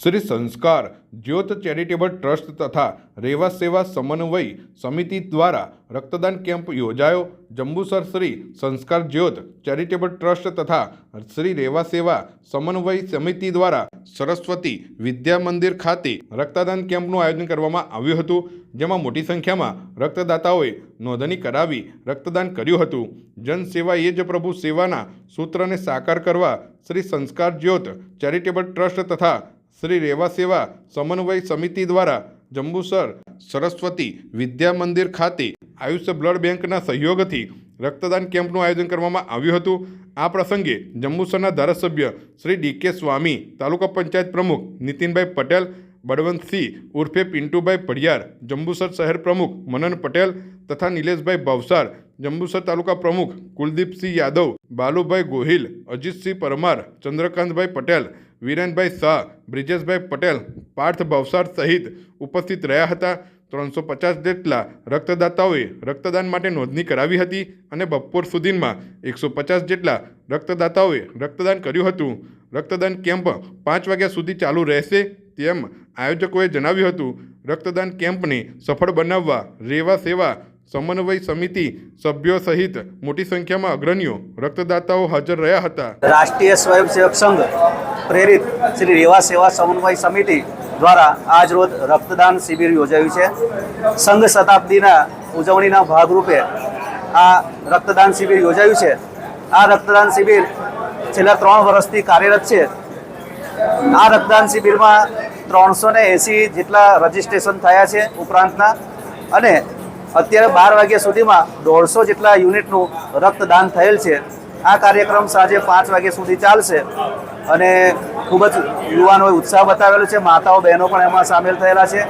શ્રી સંસ્કાર, જ્યોત charitable trust તથા રેવા સેવા સમન્વય સમિતિ દ્વારા રક્તદાન કેમ્પ યોજાયો. જંબુસર શ્રી સંસ્કાર જ્યોત ચેરિટેબલ ટ્રસ્ટ તથા શ્રી રેવા સેવા સમન્વય સમિતિ દ્વારા સરસ્વતી વિદ્યા મંદિર ખાતે રક્તદાન કેમ્પનું આયોજન કરવામાં આવ્યું હતું, જેમાં મોટી સંખ્યામાં રક્તદાતાઓએ નોંધણી કરાવી રક્તદાન કર્યું હતું. જનસેવા એ જ પ્રભુ સેવાના સૂત્રને સાકાર કરવા શ્રી સંસ્કાર જ્યોત ચેરિટેબલ ટ્રસ્ટ તથા શ્રી રેવા સેવા સમન્વય સમિતિ દ્વારા જંબુસર સરસ્વતી વિદ્યા મંદિર ખાતે આયુષ્ય બ્લડ બેંકના સહયોગથી રક્તદાન કેમ્પનું આયોજન કરવામાં આવ્યું હતું. આ પ્રસંગે જંબુસરના ધારાસભ્ય શ્રી ડી કે સ્વામી, તાલુકા પંચાયત પ્રમુખ નીતિનભાઈ પટેલ, બળવંતસિંહ ઉર્ફે પિન્ટુભાઈ પડિયાર, જંબુસર શહેર પ્રમુખ મનન પટેલ તથા નિલેશભાઈ ભાવસાર, જંબુસર તાલુકા પ્રમુખ કુલદીપસિંહ યાદવ, બાલુભાઈ ગોહિલ, અજીતસિંહ પરમાર, ચંદ્રકાંતભાઈ પટેલ વિરેનભાઈ શાહ, બ્રિજેશભાઈ પટેલ, પાર્થ ભવસાર સહિત ઉપસ્થિત રહ્યા હતા. ત્રણસો પચાસ જેટલા રક્તદાતાઓએ રક્તદાન માટે નોંધણી કરાવી હતી અને બપોર સુધીમાં એકસો પચાસ જેટલા રક્તદાતાઓએ રક્તદાન કર્યું હતું. રક્તદાન કેમ્પ પાંચ વાગ્યા સુધી ચાલુ રહેશે તેમ આયોજકોએ જણાવ્યું હતું. રક્તદાન કેમ્પને સફળ બનાવવા રેવા સેવા સમન્વય સમિતિ સભ્યો સહિત મોટી સંખ્યામાં અગ્રણીઓ રક્તદાતાઓ હાજર રહ્યા હતા. રાષ્ટ્રીય સ્વયંસેવક સંઘ પ્રેરિત શ્રી રેવા સેવા સમન્વય સમિતિ દ્વારા આજરોજ રક્તદાન શિબિર યોજાયું છે. સંઘ શતાબ્દીના ઉજવણીના ભાગરૂપે આ રક્તદાન શિબિર યોજાયું છે. આ રક્તદાન શિબિર છેલ્લા ત્રણ વર્ષથી કાર્યરત છે. આ રક્તદાન શિબિરમાં ત્રણસો ને એંસી જેટલા રજીસ્ટ્રેશન થયા છે ઉપરાંતના અને અત્યારે બાર વાગ્યા સુધીમાં દોઢસો જેટલા યુનિટનું રક્તદાન થયેલ છે. આ કાર્યક્રમ સાંજે પાંચ વાગ્યા સુધી ચાલશે. અને ખૂબ જ યુવાનોએ ઉત્સાહ બતાવેલો છે. માતાઓ, બહેનો પણ એમાં સામેલ થયેલા છે.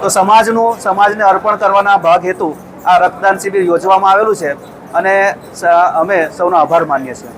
તો સમાજનું, સમાજને અર્પણ કરવાના ભાગ હેતુ આ રક્તદાન શિબિર યોજવામાં આવેલું છે. અને અમે સૌનો આભાર માનીએ છીએ.